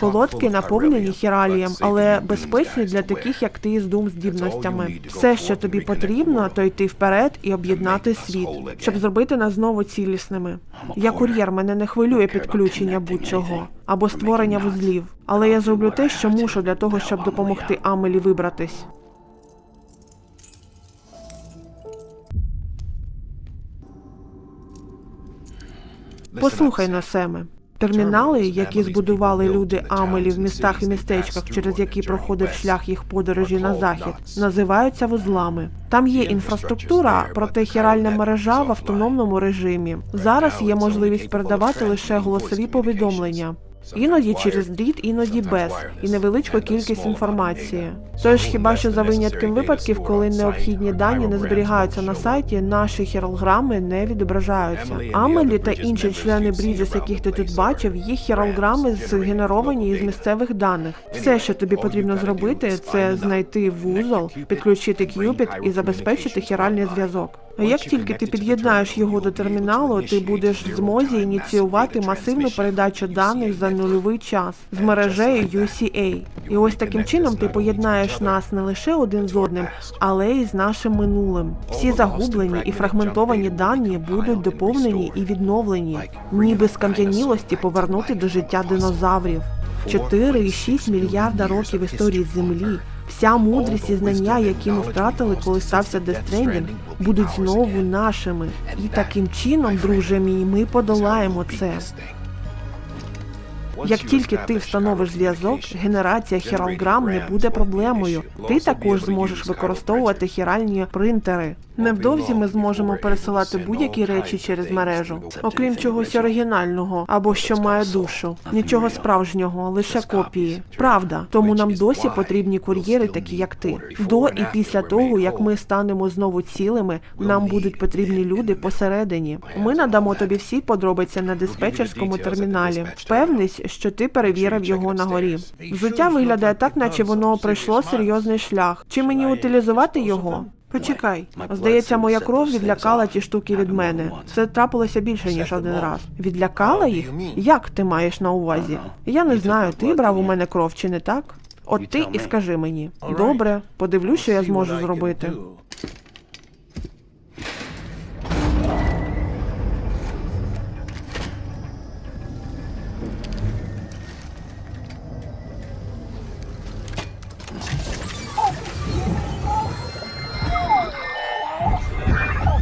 Колодки наповнені хіралієм, але безпечні для таких, як ти з дум здібностями. Все, що тобі потрібно, то йти вперед і об'єднати світ, щоб зробити нас знову цілісними. Я кур'єр, мене не хвилює підключення будь-чого або створення вузлів. Але я зроблю те, що мушу для того, щоб допомогти Амелі вибратись. Послухай на Семе. Термінали, які збудували люди Амелі в містах і містечках, через які проходив шлях їх подорожі на захід, називаються вузлами. Там є інфраструктура, проте хіральна мережа в автономному режимі. Зараз є можливість передавати лише голосові повідомлення. Іноді через дріт, іноді без, і невеличку кількість інформації. Тож хіба що за винятком випадків, коли необхідні дані не зберігаються на сайті, наші хіралграми не відображаються. Амелі та інші члени Бріджес, яких ти тут бачив, їх хіралграми згенеровані із місцевих даних. Все, що тобі потрібно зробити, це знайти вузол, підключити к'юпіт і забезпечити хіральний зв'язок. А як тільки ти під'єднаєш його до терміналу, ти будеш в змозі ініціювати масивну передачу даних за нульовий час з мережею UCA. І ось таким чином ти поєднаєш нас не лише один з одним, але й з нашим минулим. Всі загублені і фрагментовані дані будуть доповнені і відновлені, ніби з кам'янілості повернути до життя динозаврів. 4,6 мільярда років історії Землі. Вся мудрість і знання, які ми втратили, коли стався Дестрендінг, будуть знову нашими. І таким чином, друже мій, ми подолаємо це. Як тільки ти встановиш зв'язок, генерація хіралграм не буде проблемою. Ти також зможеш використовувати хіральні принтери. Невдовзі ми зможемо пересилати будь-які речі через мережу, окрім чогось оригінального або що має душу. Нічого справжнього, лише копії. Правда, тому нам досі потрібні кур'єри, такі як ти. До і після того, як ми станемо знову цілими, нам будуть потрібні люди посередині. Ми надамо тобі всі подробиці на диспетчерському терміналі. Впевнись, що ти перевірив його на горі. Взуття виглядає так, наче воно пройшло серйозний шлях. Чи мені утилізувати його? Почекай, здається, моя кров відлякала ті штуки від мене. Це трапилося більше ніж один раз. Відлякала їх? Як ти маєш на увазі? Я не знаю, ти брав у мене кров чи не так? От ти і скажи мені. Добре, подивлюсь, що я зможу зробити.